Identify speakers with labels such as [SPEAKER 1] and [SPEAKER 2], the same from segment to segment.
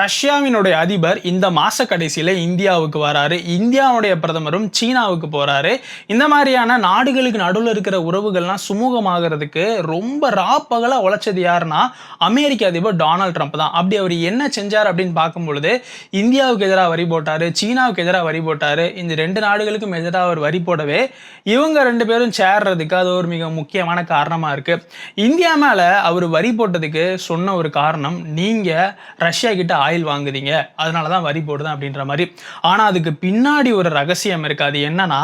[SPEAKER 1] ரஷ்யாவினுடைய அதிபர் இந்த மாத கடைசியில் இந்தியாவுக்கு வராரு. இந்தியாவுடைய பிரதமரும் சீனாவுக்கு போகிறாரு இந்த மாதிரியான நாடுகளுக்கு நடுவில் இருக்கிற உறவுகள்லாம் சுமூகமாகிறதுக்கு ரொம்ப ராப்பகலாக உழைச்சது யாருன்னா அமெரிக்க அதிபர் டொனால்ட் ட்ரம்ப் தான். அப்படி அவர் என்ன செஞ்சார் அப்படின்னு பார்க்கும் பொழுது இந்தியாவுக்கு எதிராக வரி போட்டார் சீனாவுக்கு எதிராக வரி போட்டார். இந்த ரெண்டு நாடுகளுக்கும் எதிராக அவர் வரி போடவே இவங்க ரெண்டு பேரும் சேர்றதுக்கு அது ஒரு மிக முக்கியமான காரணமாக இருக்குது இந்தியா மேலே அவர் வரி போட்டதுக்கு சொன்ன ஒரு காரணம் நீங்கள் ரஷ்யா கிட்ட ஆயில் வாங்குதீங்க அதனால தான் வரி போடுதான் அப்படின்ற மாதிரி. ஆனால் அதுக்கு பின்னாடி ஒரு ரகசியம் இருக்குது அது என்னன்னா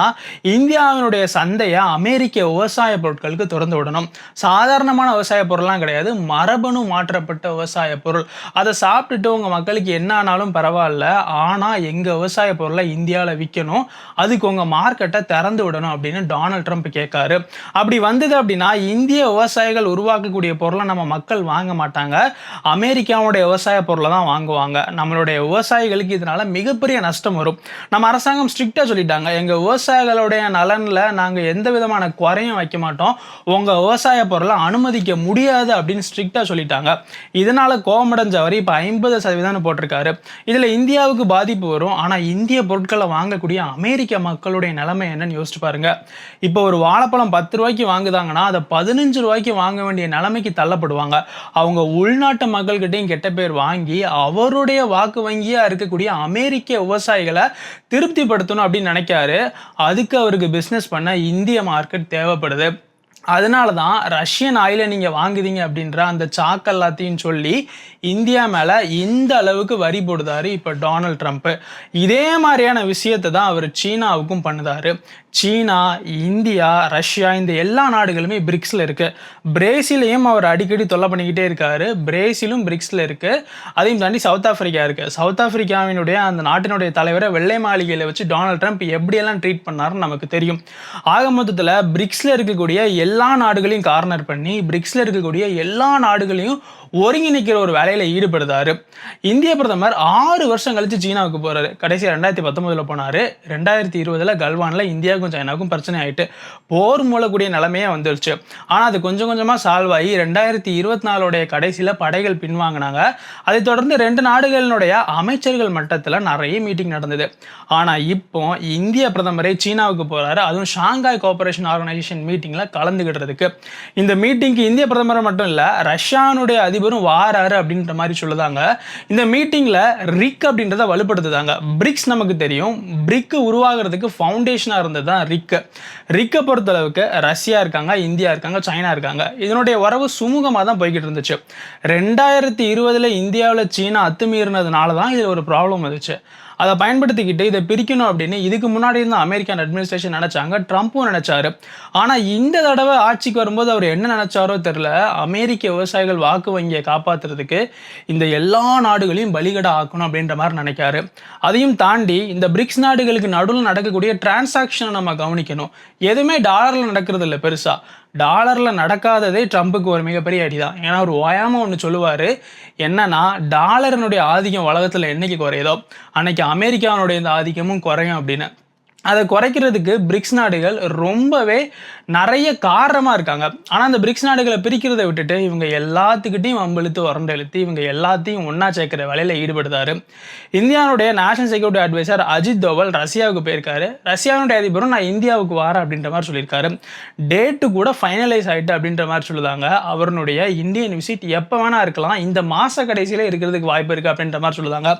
[SPEAKER 1] இந்தியாவினுடைய சந்தையை அமெரிக்க விவசாய பொருட்களுக்கு திறந்து விடணும். சாதாரணமான விவசாய பொருள்லாம் கிடையாது. மரபணு மாற்றப்பட்ட விவசாய பொருள். அதை சாப்பிட்டுட்டு உங்கள் மக்களுக்கு என்ன ஆனாலும் பரவாயில்ல. ஆனால் எங்கள் விவசாய பொருளை இந்தியாவில் விற்கணும் அதுக்கு உங்கள் மார்க்கெட்டை திறந்து விடணும் அப்படின்னு டொனால்ட் ட்ரம்ப் கேட்காரு. அப்படி வந்தது அப்படின்னா இந்திய விவசாயிகள் உருவாக்கக்கூடிய பொருளை நம்ம மக்கள் வாங்க மாட்டாங்க. அமெரிக்காவுடைய விவசாய பொருளை தான் வாங்குவாங்க. நம்மளுடைய விவசாயிகளுக்கு இதனால் மிகப்பெரிய நஷ்டம் வரும். நம்ம அரசாங்கம் ஸ்ட்ரிக்டாக சொல்லிட்டாங்க. எங்கள் விவசாயிகளுடைய நலனில் நாங்கள் எந்த விதமான குறையும் வைக்க மாட்டோம். உங்கள் விவசாய பொருளை அனுமதிக்க முடியாது அப்படின்னு ஸ்ட்ரிக்டாக சொல்லிட்டாங்க. இதனால் கோமடைஞ்ச வரி இப்போ ஐம்பது சதவீதம்னு போட்டிருக்காரு. இதில் இந்தியாவுக்கு பாதிப்பு வரும். ஆனால் இந்திய பொருட்களை வாங்கக்கூடிய அமெரிக்க மக்களுடைய நிலைமை என்னன்னு யோசிச்சு பாருங்க. இப்போ ஒரு வாழைப்பழம் பத்து ரூபாய்க்கு வாங்குதாங்கன்னா அதை பதினஞ்சு ரூபாய்க்கு வாங்க வேண்டிய நிலைமைக்கு தள்ளப்படுவாங்க. அவங்க உள்நாட்டு மக்கள்கிட்டையும் கெட்ட பேர் வாங்கி அவருடைய வாக்கு வங்கியாக இருக்கக்கூடிய அமெரிக்க விவசாயிகளை திருப்திப்படுத்தணும் அப்படின்னு நினைக்காரு. அதுக்கு அவருக்கு பிஸ்னஸ் பண்ண இந்திய மார்க்கெட் தேவைப்படுது. அதனால தான் ரஷ்யன் ஆயிலை நீங்கள் வாங்குதீங்க அப்படின்ற அந்த சாக்கு எல்லாத்தையும் சொல்லி இந்தியா மேலே இந்த அளவுக்கு வரி போடுதாரு இப்போ டொனால்ட் ட்ரம்ப்பு இதே மாதிரியான விஷயத்தை தான் அவர் சீனாவுக்கும் பண்ணுதாரு. சீனா இந்தியா ரஷ்யா இந்த எல்லா நாடுகளுமே பிரிக்ஸில் இருக்குது பிரேசிலையும் அவர் அடிக்கடி தொல்லை பண்ணிக்கிட்டே இருக்காரு. பிரேசிலும் பிரிக்ஸில் இருக்குது அதையும் தாண்டி சவுத் ஆஃப்ரிக்கா இருக்குது சவுத் ஆஃப்ரிக்காவினுடைய அந்த நாட்டினுடைய தலைவரை வெள்ளை மாளிகையில் வச்சு டொனால்ட் ட்ரம்ப் எப்படியெல்லாம் ட்ரீட் பண்ணாருன்னு நமக்கு தெரியும். ஆக மொத்தத்தில் பிரிக்ஸில் இருக்கக்கூடிய எல்லா நாடுகளையும் கார்னர் பண்ணி பிரிக்ஸில் இருக்கக்கூடிய எல்லா நாடுகளையும் ஒருங்கிணைக்கிற ஒரு வேலையில் ஈடுபடுதாரு இந்திய பிரதமர் ஆறு வருஷம் கழித்து சீனாவுக்கு போகிறாரு கடைசியாக ரெண்டாயிரத்தி பத்தொன்பதில் போனார். ரெண்டாயிரத்தி இருபதில் கல்வானில் இந்தியா இந்தியாவுக்கும் சைனாவுக்கும் பிரச்சனை ஆகிட்டு போர் மூலக்கூடிய நிலைமையே வந்துருச்சு. ஆனால் அது கொஞ்சம் கொஞ்சமாக சால்வ் ஆகி ரெண்டாயிரத்தி இருபத்தி நாலுடைய கடைசியில் படைகள் பின்வாங்கினாங்க. அதை தொடர்ந்து ரெண்டு நாடுகளினுடைய அமைச்சர்கள் மட்டத்தில் நிறைய மீட்டிங் நடந்தது. ஆனால் இப்போ இந்திய பிரதமரே சீனாவுக்கு போகிறாரு அதுவும் ஷாங்காய் கோஆபரேஷன் ஆர்கனைசேஷன் மீட்டிங்கில் கலந்துக்கிட்டதுக்கு இந்த மீட்டிங்க்கு இந்திய பிரதமர் மட்டும் இல்லை ரஷ்யானுடைய அதிபரும் வாராரு அப்படின்ற மாதிரி சொல்லுதாங்க. இந்த மீட்டிங்கில் ரிக் அப்படின்றத வலுப்படுத்துதாங்க. பிரிக்ஸ் நமக்கு தெரியும். பிரிக் உருவாகிறதுக்கு ஃபவுண்டேஷனாக இருந்தது தான் ரிக்க. ரிக்கை பொறுத்தளவுக்கு ரஷ்யா இருக்காங்க இந்தியா இருக்காங்க சைனா இருக்காங்க. இதனுடைய வரவு சுமூகமாக தான் போய்கிட்டு இருந்துச்சு. ரெண்டாயிரத்தி இருபதில் இந்தியாவில் சீனா அத்துமீறினதுனால தான் இதில் ஒரு ப்ராப்ளம் வந்துச்சு. அதை பயன்படுத்திக்கிட்டு இதை பிரிக்கணும் அப்படின்னு இதுக்கு முன்னாடி இருந்த அமெரிக்கன் அட்மினிஸ்ட்ரேஷன் நினைச்சாங்க ட்ரம்ப்பும் நினைச்சாரு. ஆனால் இந்த தடவை ஆட்சிக்கு வரும்போது அவர் என்ன நினச்சாரோ தெரில அமெரிக்க விவசாயிகள் வாக்கு வங்கியை காப்பாத்துறதுக்கு இந்த எல்லா நாடுகளையும் பலிகடை ஆக்கணும் அப்படின்ற மாதிரி நினைக்காரு. அதையும் தாண்டி இந்த பிரிக்ஸ் நாடுகளுக்கு நடுவில் நடக்கக்கூடிய டிரான்சாக்ஷனை நம்ம கவனிக்கணும். எதுவுமே டாலரில் நடக்கிறது இல்லை பெருசாக டாலரில் நடக்காததே ட்ரம்ப்புக்கு ஒரு மிகப்பெரிய அடி தான் ஏன்னா அவர் ஓயாமல் ஒன்று சொல்லுவார். என்னன்னா டாலரினுடைய ஆதிக்கம் உலகத்தில் என்னைக்கு குறையுதோ அன்னைக்கு அமெரிக்காவினுடைய இந்த ஆதிக்கமும் குறையும் அப்படின்னு. அதை குறைக்கிறதுக்கு பிரிக்ஸ் நாடுகள் ரொம்பவே நிறைய காரணமாக இருக்காங்க. ஆனால் அந்த பிரிக்ஸ் நாடுகளை பிரிக்கிறதை விட்டுட்டு இவங்க எல்லாத்துக்கிட்டையும் வம்பெழுத்து உரண்டெழுத்து இவங்க எல்லாத்தையும் ஒன்றா சேர்க்குற வேலையில் ஈடுபடுத்தாரு இந்தியாவுடைய national security adviser Ajit Doval ரஷ்யாவுக்கு போயிருக்காரு. ரஷ்யாவுடைய அதிபரும் நான் இந்தியாவுக்கு வரேன் அப்படின்ற மாதிரி சொல்லியிருக்காரு. டேட்டு கூட ஃபைனலைஸ் ஆகிட்டு அப்படின்ற மாதிரி சொல்லுதாங்க. அவருடைய இந்தியன் விசிட் எப்போ வேணா இருக்கலாம். இந்த மாத கடைசியில் இருக்கிறதுக்கு வாய்ப்பு இருக்குது அப்படின்ற மாதிரி சொல்லுதாங்க.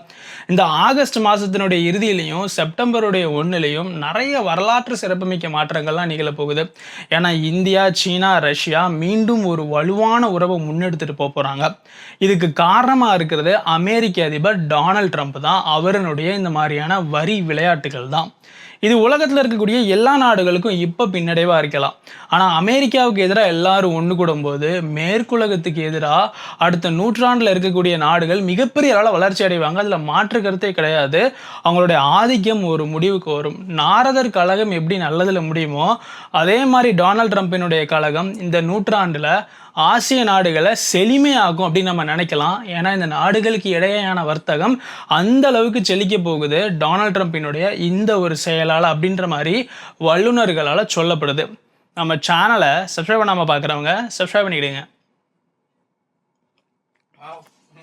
[SPEAKER 1] இந்த ஆகஸ்ட் மாதத்தினுடைய இறுதியிலையும் செப்டம்பருடைய ஒன்றுலையும் நிறைய வரலாற்று சிறப்புமிக்க மாற்றங்கள்லாம் நிகழ போகுது ஏன்னா இந்தியா சீனா ரஷ்யா மீண்டும் ஒரு வலுவான உறவை முன்னெடுத்துட்டு போக போகிறாங்க இதுக்கு காரணமாக இருக்கிறது அமெரிக்க அதிபர் டொனால்ட் ட்ரம்ப் தான். அவருடைய இந்த மாதிரியான வரி விளையாட்டுகள் தான். இது உலகத்தில் இருக்கக்கூடிய எல்லா நாடுகளுக்கும் இப்போ பின்னடைவாக இருக்கலாம். ஆனால் அமெரிக்காவுக்கு எதிராக எல்லாரும் ஒன்று கூடும்போது மேற்குலகத்துக்கு எதிராக அடுத்த நூற்றாண்டில் இருக்கக்கூடிய நாடுகள் மிகப்பெரிய அளவில் வளர்ச்சி அடைவாங்க. அதில் மாற்று கருத்தே கிடையாது. அவங்களுடைய ஆதிக்கம் ஒரு முடிவுக்கு வரும். நாரதர் கழகம் எப்படி நல்லதில் முடியுமோ அதே மாதிரி டொனால்ட் ட்ரம்ப்பினுடைய கழகம் இந்த நூற்றாண்டில் ஆசிய நாடுகளை செழுமையாகும் அப்படின்னு நம்ம நினைக்கலாம். ஏன்னா இந்த நாடுகளுக்கு இடையேயான வர்த்தகம் அந்த அளவுக்கு செழிக்க போகுது. டொனால்ட் ட்ரம்ப்பினுடைய இந்த ஒரு செயலால் அப்படின்ற மாதிரி வல்லுநர்களால் சொல்லப்படுது. நம்ம சேனலை சப்ஸ்கிரைப் பண்ணாமல் பார்க்குறவங்க சப்ஸ்கிரைப் பண்ணிக்கிடுங்க.